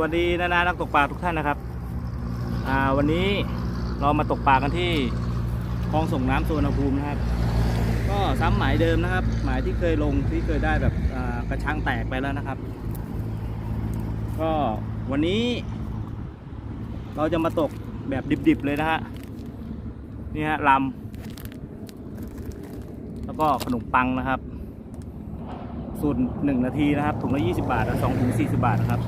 วัสดีนานานักตกปลาทุกท่านนะครับวันนี้เรามาตกปลากันที่คลองส่งน้ำสุวรรณภูมินะครับ ก็ซ้ำหมายเดิมนะครับ หมายที่เคยลงที่เคยได้แบบกระชังแตกไปแล้วนะครับ ก็วันนี้ เราจะมาตกแบบดิบๆเลยนะฮะนี่ฮะลำแล้วก็ขนมปังนะครับสูตรหนึ่งนาทีนะครับถุงละ20 บาทและสองถุง40 บาทนะครับ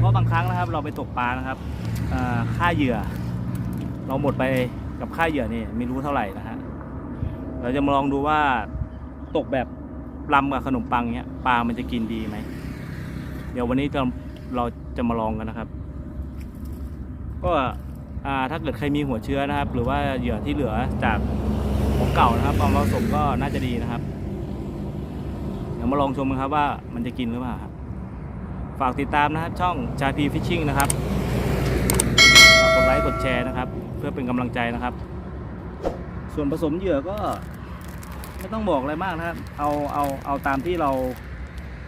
เพราะบางครั้งนะครับ เราไปตกปลานะครับค่าเหยื่อ เราหมดไปกับค่าเหยื่อนี่ไม่รู้เท่าไหร่นะฮะเราจะมาลองดูว่าตกแบบลำกับขนมปังเนี้ยปลามันจะกินดีไหมเดี๋ยววันนี้จะเราจะมาลองกันนะครับ ก็ถ้าเกิดใครมีหัวเชื้อนะครับ หรือว่าเหยื่อที่เหลือจากของเก่านะครับเอามาผสมก็น่าจะดีนะครับ เดี๋ยวมาลองชมกันครับว่ามันจะกินหรือเปล่าครับ ฝากติดตามนะครับช่องชาพีฟิชชิ่งนะครับฝากกดไลค์กดแชร์นะครับ เพื่อเป็นกำลังใจนะครับ ส่วนผสมเหยื่อก็ไม่ต้องบอกอะไรมากนะครับ เอาเอาเอาตามที่เรา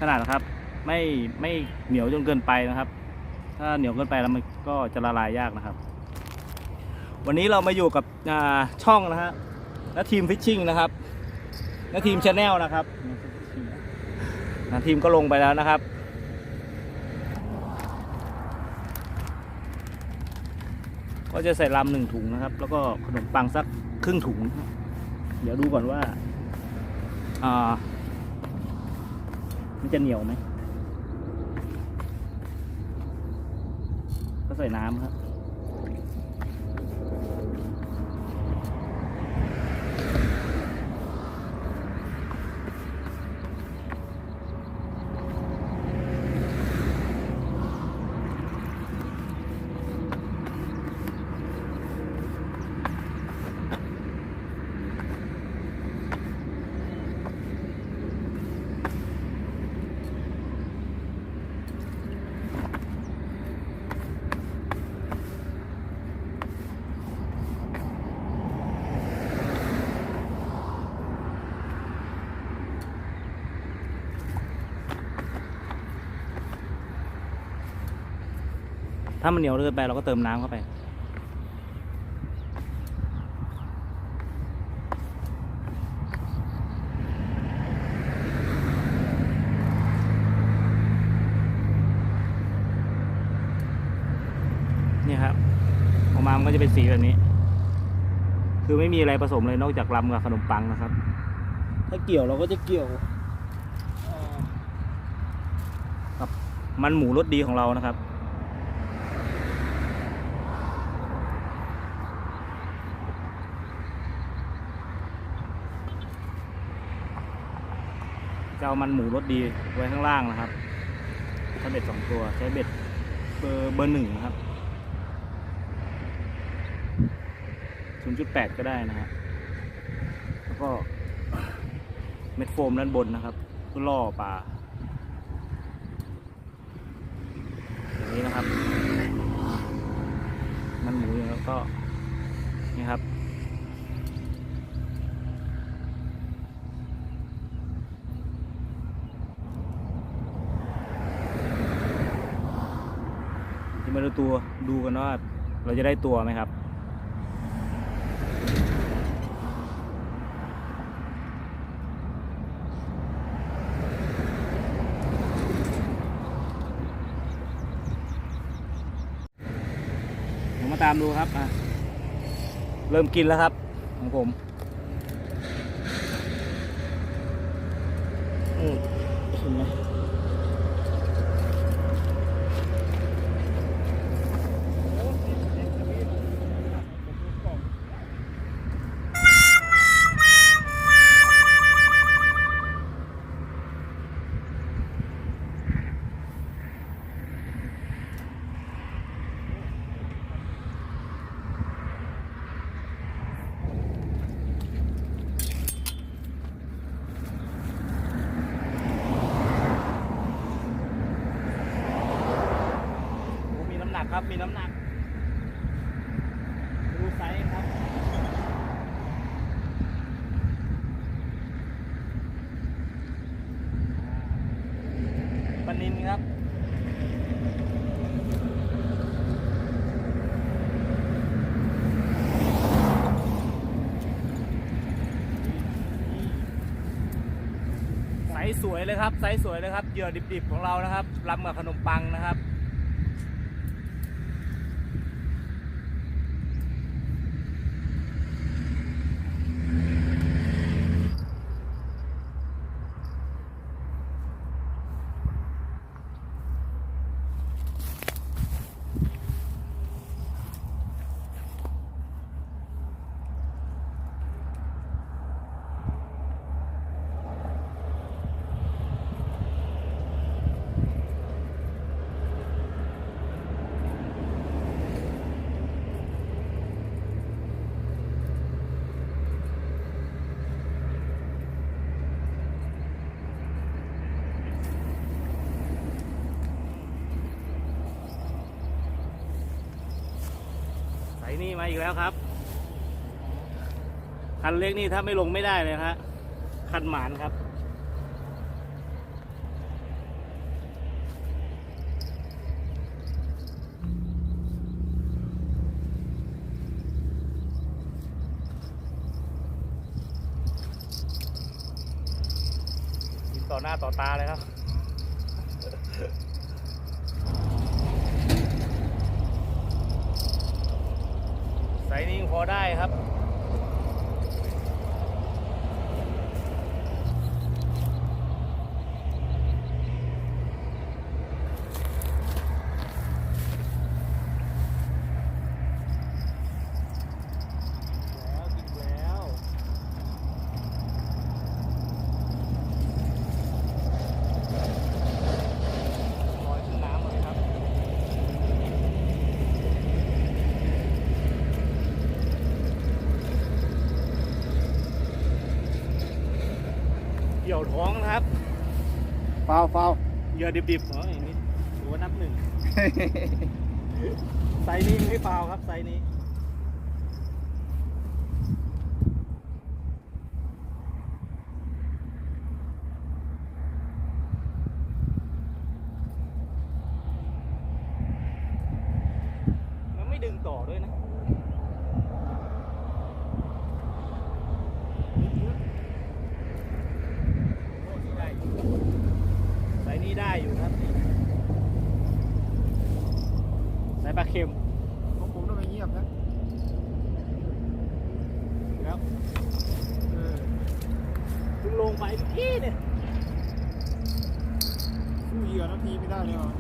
ขนาดนะครับ ไม่ไม่เหนียวจนเกินไปนะครับ ถ้าเหนียวเกินไปแล้วมันก็จะละลายยากนะครับ วันนี้เรามาอยู่กับช่องนะฮะและทีมฟิชชิ่งนะครับและทีมชาแนลนะครับนะทีมก็ลงไปแล้วนะครับ ก็จะใส่ลำหนึ่งถุงนะครับ แล้วก็ขนมปังสักครึ่งถุง เดี๋ยวดูก่อนว่าอ่ามันจะเหนียวไหมก็ใส่น้ำครับ ถ้ามันเหนียวเกินไปเราก็เติมน้ำเข้าไป นี่ครับออกมามันก็จะเป็นสีแบบนี้ คือไม่มีอะไรผสมเลยนอกจากลำกับขนมปังนะครับ ถ้าเกี่ยวเราก็จะเกี่ยวเอ่อกับมันหมูรสดีของเรานะครับ เอามันหมูรสดีไว้ข้างล่างนะครับใช้เบ็ดสองตัวใช้เบ็ดเบอร์เบอร์หนึ่งนะครับ0.8ก็ได้นะครับแล้วก็เม็ดโฟมด้านบนนะครับเพื่อล่อปลาอย่างนี้นะครับ มันหมูแล้วก็นี่ครับ จะมาดูตัวดูกันว่าเราจะได้ตัวไหมครับผมมาตามดูครับอะเริ่มกินแล้วครับ ของผมอืมเห็นไหมโอ้มีน้ำหนักครับ มีน้ำหนัก ดูไซส์ครับ ปลานินครับ สวยเลยครับไซส์สวยเลยครับเหยื่อดิบๆของเรานะครับรำกับขนมปังนะครับ นี่มาอีกแล้วครับ คันเล็กนี่ถ้าไม่ลงไม่ได้เลยครับคันหมานครับกินต่อหน้าต่อตาเลยครับ ไซส์นี้ยังพอได้ครับ แล้วกินแล้วลอยขึ้นน้ำเลยครับ เกี่ยว ท้องนะครับฟาวฟาวเหยื่อดิบๆเหรออย่างนี้ถือว่านับหนึ่ง ไซส์นี้ไม่ฟาวครับไซส์นี้มันไม่ดึงต่อด้วยนะ โอ้นี่ได้อยู่ไซส์นี้ได้อยู่ครับไซส์ปลาเค็ม ของผมต้องไปเงียบนะ ครับ เออ เพิ่งลงไปเมื่อกี้เนี่ย สู้เหยื่อนาทีไม่ได้เลยเหรอ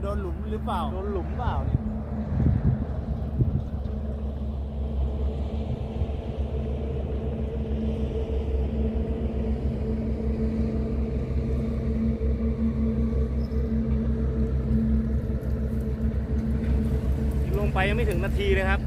โดนหลุมหรือ เปล่า โดนหลุมเปล่าเนี่ยลงไปยังไม่ถึงนาทีเลยครับ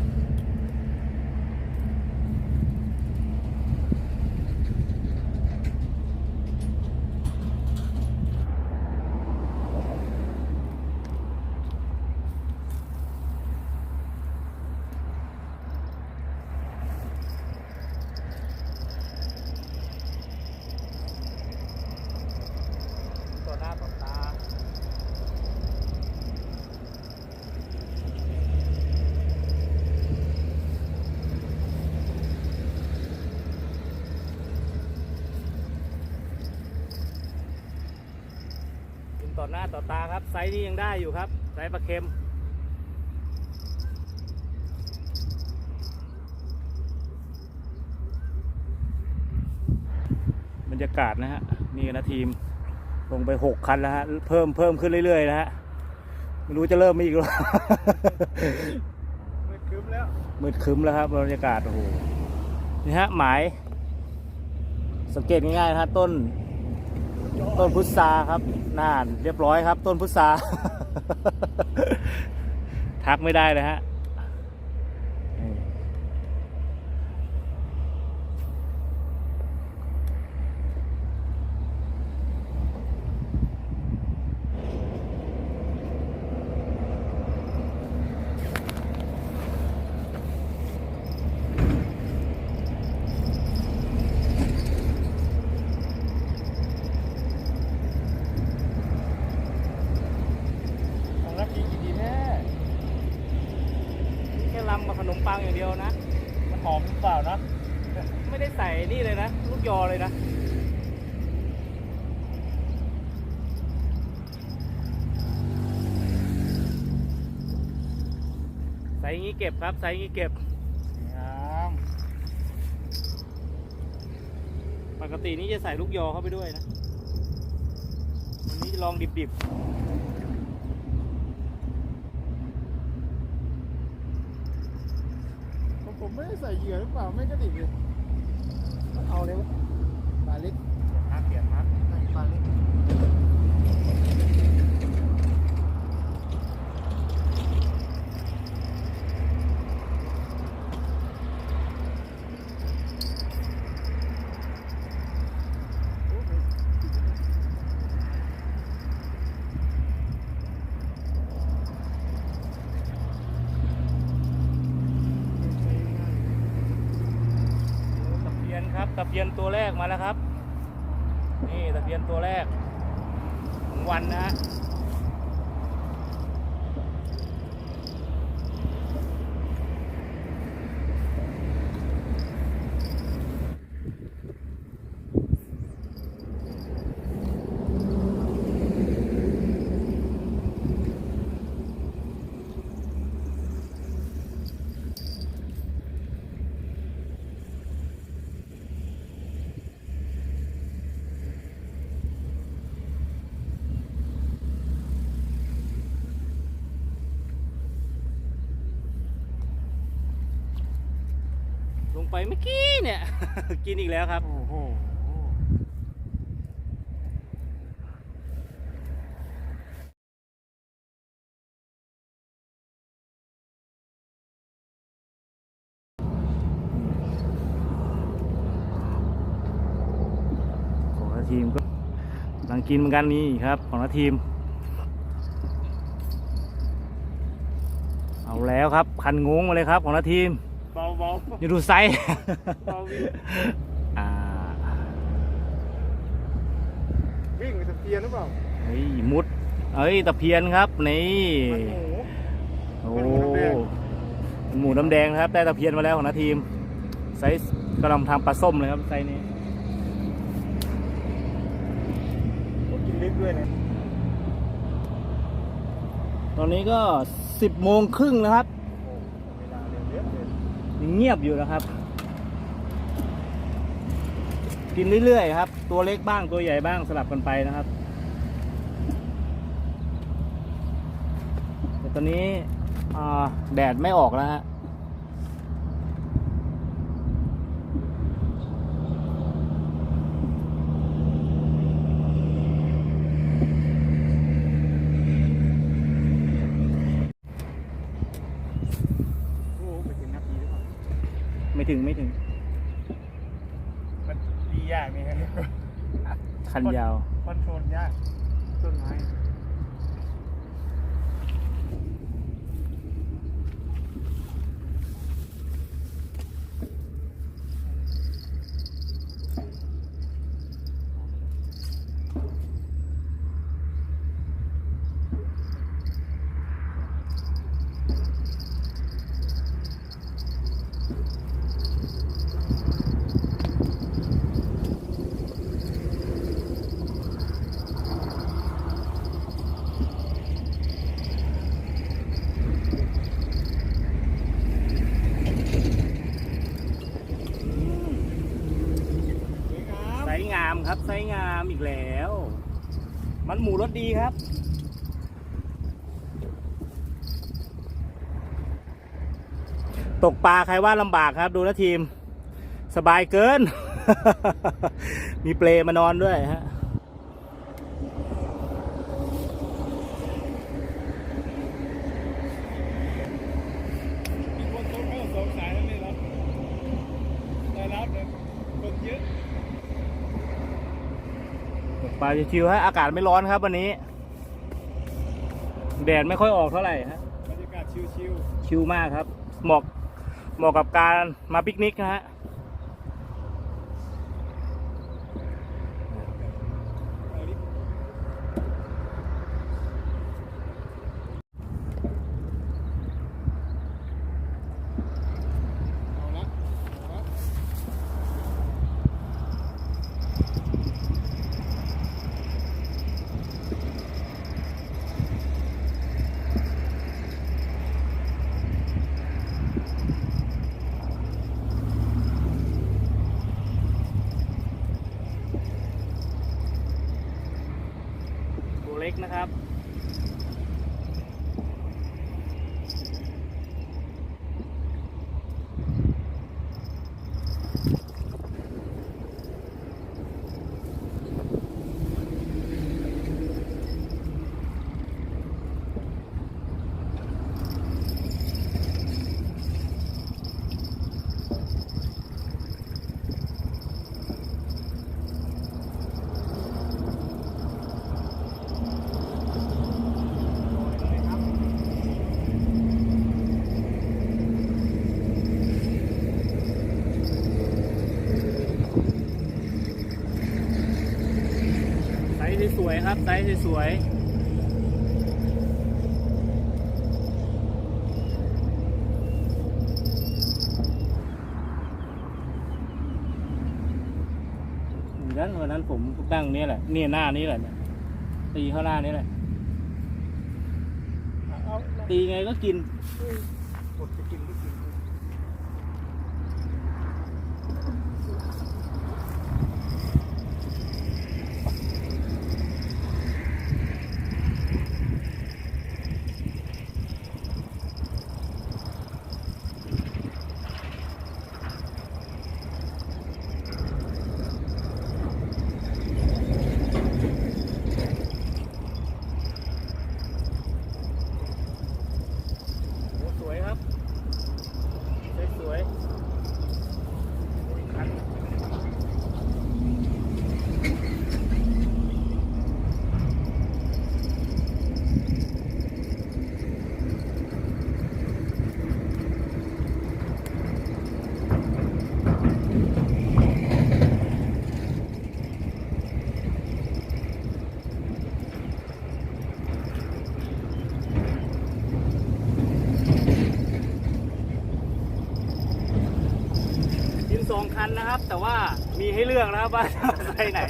ต่อหน้าต่อตา กินต่ อหน้าต่อตาครับ ไซส์นี้ยังได้อยู่ครับ ไซส์ปลาเค็ม บรรยากาศนะฮะ นี่นะทีม ลงไปหกคันแล้วฮะ เพิ่มเพิ่มขึ้นเรื่อยๆนะฮะ ไม่รู้จะเริ่มไม่อีกหรอไม่คืมแล้ว มืดครึ้มแล้วครับ บรรยากาศ โอ้โห นี่ฮะ หมาย สังเกตง่ายๆนะฮะต้น ต้นพุทราครับน่านเรียบร้อยครับ ต้นพุทรา ทักไม่ได้เลยฮะนี่ ของนาทีกี่ดีแน่ แค่ลำกับขนมปังอย่างเดียวนะ มันหอมหรือเปล่านะ ไม่ ไม่ได้ใส่นี่ เลยนะ ลูกยอเลยนะใส่งี้เก็บครับใส่งี้เก็บงามปกตินี่จะใส่ลูกยอเข้าไปด้วยนะ วันนี้จะลองดิบผมผมไม่ได้ใส่เหยื่อหรือเปล่า ไม่กระดิกเลย เอาเลยวะปลาเล็ก ๆฮักเปลี่ยนฮัก ไม่ปลาเล็กโอ้ไม่ติดเลย ตะเพียนครับ ตะ เพียนตัวแรกมาแล้วครับ นี่ตะเพียนตัวแรกของวันนะฮะ เมื่อกี้เนี่ย กินอีกแล้วครับ โอ้โหของละทีมก็กำลังกินเหมือนกันนี่ครับของละทีม เอาแล้วครับคันงงมาเลยครับของละทีม เบาเบาอย่าดูไซส์เบาวิ่งอ่าวิ่งไปตะเพียนหรือเปล่าเฮ้ยมุดเอ้ยตะเพียนครับนี่มันหมูโอ้มันหมูน้ำแดงหมูน้ำแดงนะครับได้ตะเพียนมาแล้วของนาทีมไซส์กำลังทำปลาส้มเลยครับไซส์นี้โอ้กินลึกด้วยนะตอนนี้ก็สิบโมงครึ่งนะครับ เงียบอยู่นะครับ กินเรื่อยๆครับ ตัวเล็กบ้างตัวใหญ่บ้างสลับกันไปนะครับแต่ตอนนี้แดดไม่ออกแล้วฮะ โอ้ไปถึงนาทีหรือเปล่า ไม่ ถึงไม่ถึง มันดียากนี่ครับคันยาว คอนโทรลยากต้นไม้ ไซส์งามครับไซส์งาม อีกแล้ว มันหมูรสดีครับ ตกปลาใครว่าลำบากครับ ดูนะทีม สบายเกิน มีเปลมานอนด้วยฮะ มีคนโทรเข้าสองสายแล้วไม่รับแต่รับเลยคนเยอะ ตก ปลาชิวๆฮะอากาศไม่ร้อนครับวันนี้ แดดไม่ค่อยออกเท่าไหร่ฮะบรรยากาศชิวชิลมากครับ เหมาะเหมาะกับการมาปิกนิกนะฮะ ๆเอาดิเอาละเอาละ นะครับ ไซ ส์สวยๆครับไซส์สวยๆเหมือนกันวันนั้นผมตั้งนี้แหละนี่หน้านี้แหละเนี่ยตีเข้าหน้านี้แหละเอาตีไงก็กินกดจะกินก็กิน โอ้สวยครับสวยสวยคันกินสองคั นนะครับ แต่ว่ามีให้เลือกนะครับว่าจะเอาไซส์ไหน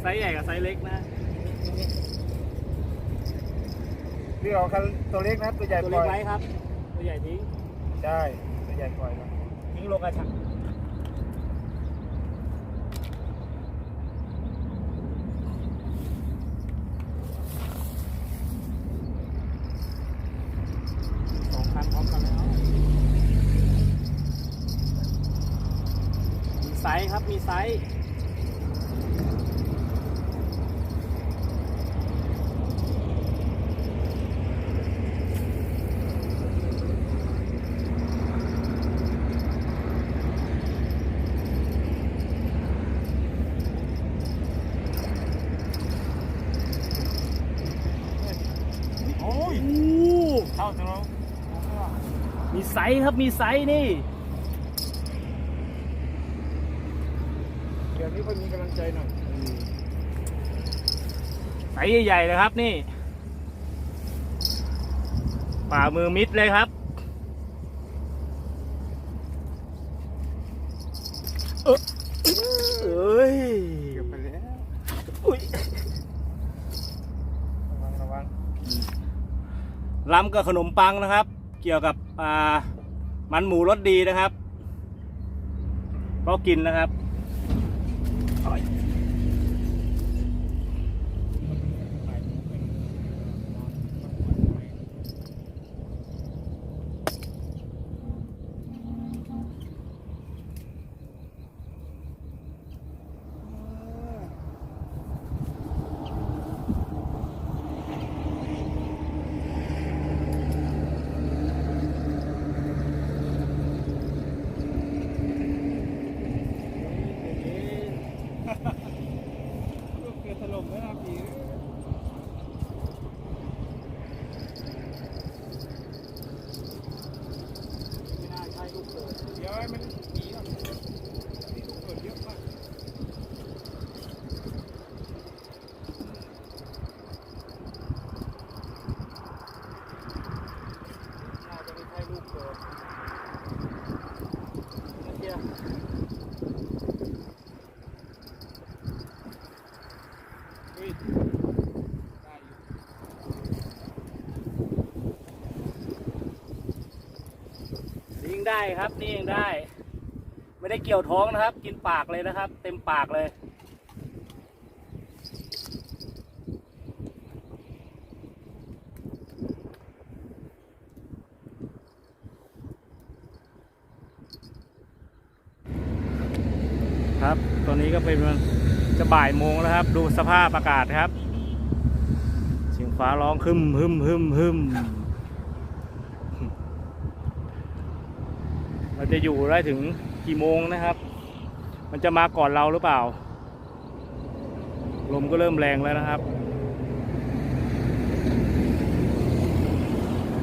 ไซส์ใหญ่กับไซส์เล็กนะพี่เอาคันตัวเล็กนะตัวใหญ่ตัวปล่เล็อกยไว้ครับ ตัวใหญ่ทิ้ง ใช่ตัวใหญ่ปล่อยนะ ทิ้งลงกระชังสองคันพร้อมกันแล้วมีไซส์ครับ มี ไซส์โอ้ยโอ้เข้าถึงแล้วมีไซส์ครับมีไซส์นี่ เดี๋ยวนี้ค่อยมีกำลังใจหน่อย ไซส์ ใหญ่ๆเลยครับนี่ป่ามือมิดเลยครับเอยเอ้ยเกือบไปแล้วอุ้ยระวังระวังล้ำกับขนมปังนะครับ เกี่ยวกับอ่ามันหมูรสดีนะครับก็กินนะครับอร่อย ได้ครับ นี่ยังได้ ไม่ได้เกี่ยวท้องนะครับ กินปากเลยนะครับ เต็มปากเลย ครับตอนนี้ก็เป็นจะบ่ายโมงแล้วครับ ดูสภาพอากาศครับเสียงฟ้าร้องคึมฮึมฮึมฮึมม ราจะอยู่ได้ถึงกี่โมงนะครับ มันจะมาก่อนเราหรือเปล่า ลมก็เริ่มแรงแล้วนะครับ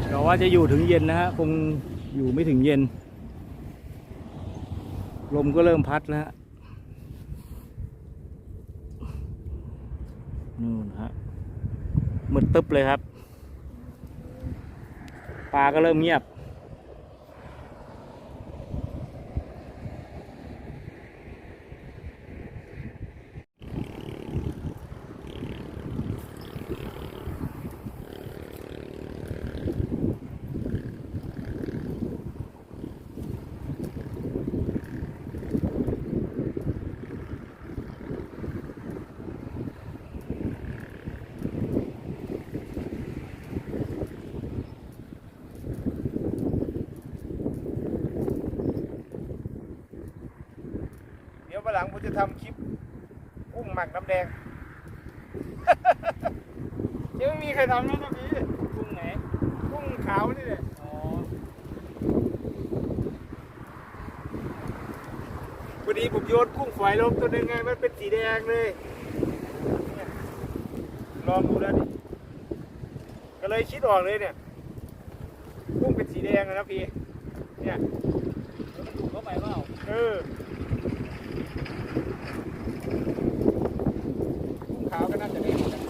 แต่ว่าจะอยู่ถึงเย็นนะฮะคงอยู่ไม่ถึงเย็น ลมก็เริ่มพัดแล้วฮะนู่นฮะมืดตึ๊บเลยครับ ปลาก็เริ่มเงียบ เดี๋ยววันหลังผมจะทำคลิปกุ้งหมักน้ำแดง ยังไม่มีใครทำแล้วนะพี่ กุ้งไหน กุ้งขาวนี่แหละ อ๋อ พอดีผมโยนกุ้งฝอยลงตัวหนึงไง มันเป็นสีแดงเลยเนี่ยลองดูแล้วนี่ก็เลยคิดออกเลยเนี่ยกุ้งเป็นสีแดงอะนะพี่เนี่ยแล้วมันถูกเข้าไปเปล่าเออกุ้งขาวก็น่าจะได้เหมือนกัน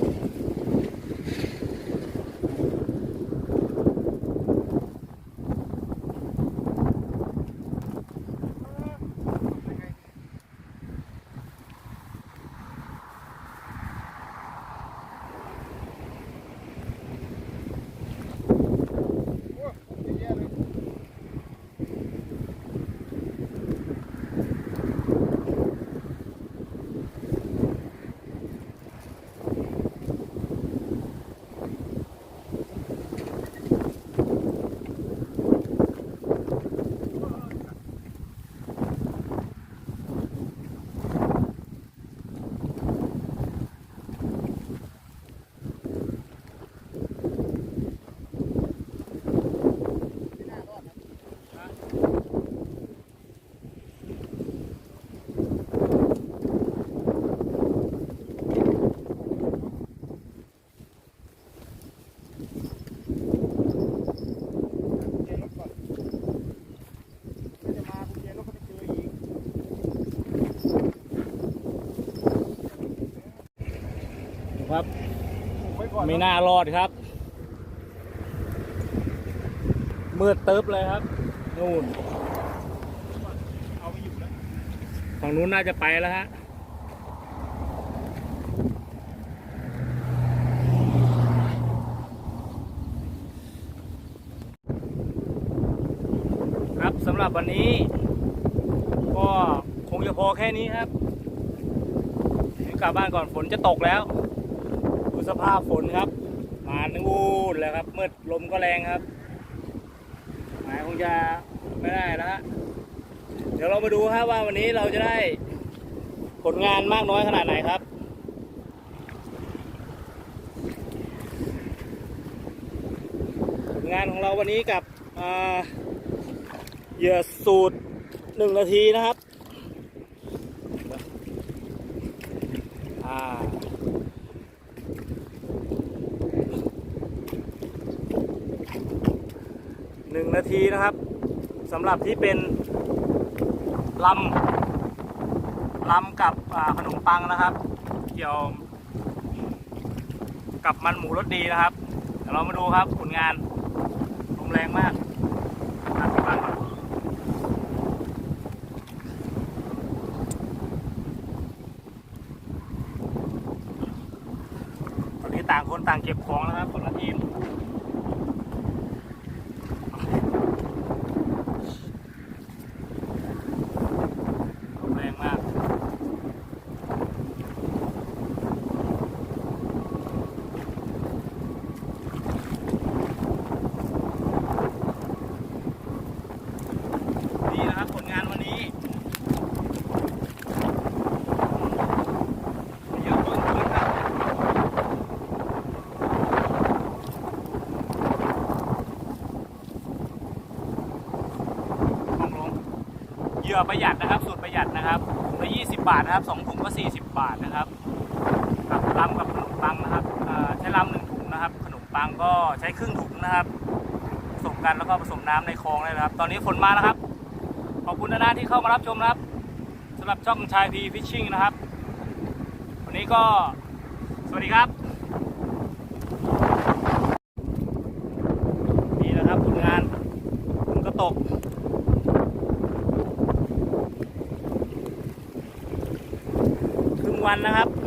โอ้เยอะแยะเลย เกียร์รถก่อนไม่จะมากูเกียร์รถก็ไปเจออีก ครับ ไม่น่ารอดครับ มืดตึ๊บเลยครับ นู่นเอาไปอยู่แล้วฝั่งนู้นน่าจะไปแล้วฮะครับสำหรับวันนี้ ก็คงจะพอแค่นี้ครับกลับบ้านก่อนฝนจะตกแล้ว สภาพฝนครับ มานูนแล้วครับมืดลมก็แรงครับ หมายคงจะไม่ได้แล้วฮะเดี๋ยวเรามาดูครับว่าวันนี้เราจะได้ผลงานมากน้อยขนาดไหนครับงานของเราวันนี้กับเหยื่อสูตรหนึ่งนาทีนะครับอ่า หนึ่งนาทีนะครับสำหรับที่เป็นลำลำกับขนมปังนะครับ เกี่ยวกับมันหมูรสดีนะครับเดี๋ยวเรามาดูครับผลงานลมแรงมากอะพี่ปังก่อนตอนนี้ต่างคนต่างเก็บของนะครับคนละทีม ลมแรงมาก นี่นะครับผลงานวันนี้ ยื่อประหยัดนะครับ สูตรประหยัดนะครับถุงละ20 บาทนะครับสองถุงก็ 40 บาทนะครับกับลำกับขนมปังนะครับใช้ลำหนึ่งถุงนะครับ ขนมปังก็ใช้ครึ่งถุงนะครับผสมกันแล้วก็ผสมน้ำในคลองเลยนะครับ ตอนนี้ฝนมาแล้วครับ ขอบคุณนะที่เข้ามารับชมนะครับสำหรับช่องชายพีฟิชชิ่งนะครับ วันนี้ก็สวัสดีครับ นี่นะครับผลงานผมก็ตก ครึ่งวัน นะครับ